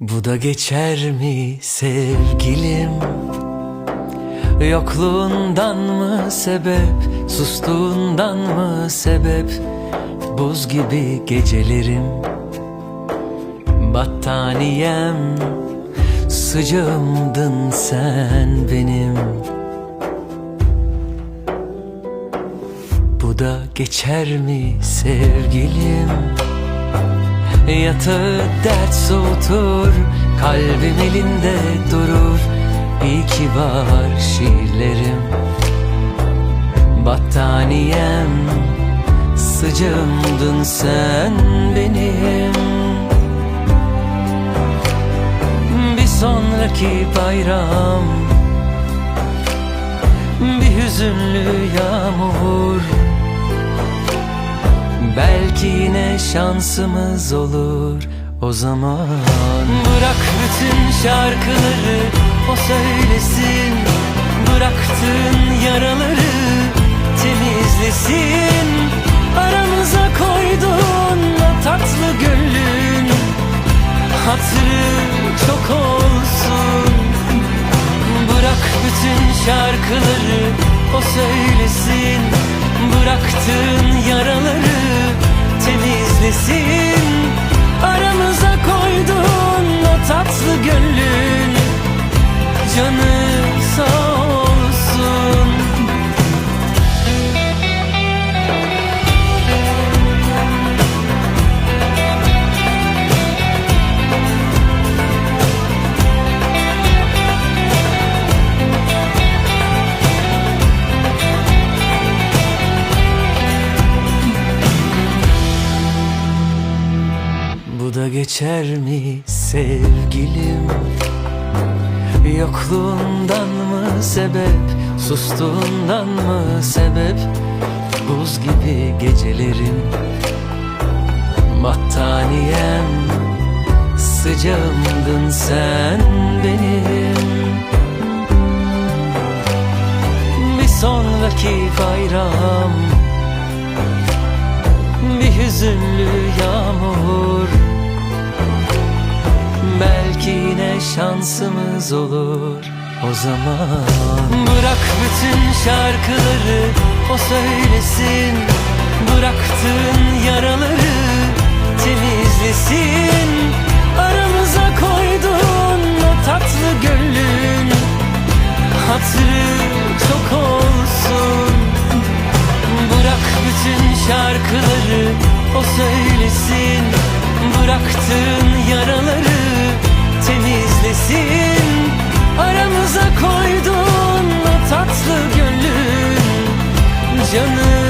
Bu da geçer mi sevgilim? Yokluğundan mı sebep, sustuğundan mı sebep? Buz gibi gecelerim, battaniyem, sıcağımdın sen benim. Bu da geçer mi sevgilim? Yatağı dert soğutur Kalbim elinde durur. İyi ki var şiirlerim. Battaniyem Sıcağımdın sen benim. Bir sonraki bayram Bir hüzünlü yağmur Belki yine şansımız olur o zaman. Bırak bütün şarkıları o söylesin. Bıraktığın yaraları temizlesin. Aramıza koyduğun tatlı gönlün Hatırı çok olsun. Bırak bütün şarkıları o söylesin. Bıraktığın temizlesin Aramıza koyduğun o tatlı gönlün. Canı geçer mi sevgilim? Yokluğundan mı sebep Sustuğundan mı sebep? Buz gibi gecelerim Battaniyem. Sıcağımdın sen benim. Bir sonraki bayram bir hüzünlü yağmur şansımız olur o zaman. Bırak bütün şarkıları o söylesin. Bıraktığın yaraları temizlesin. Aramıza koyduğun o tatlı gönlün Hatırı çok olsun. Bırak bütün şarkıları o söylesin. Bıraktığın yaraları sensin Aramıza koydun o tatlı gönlün Canım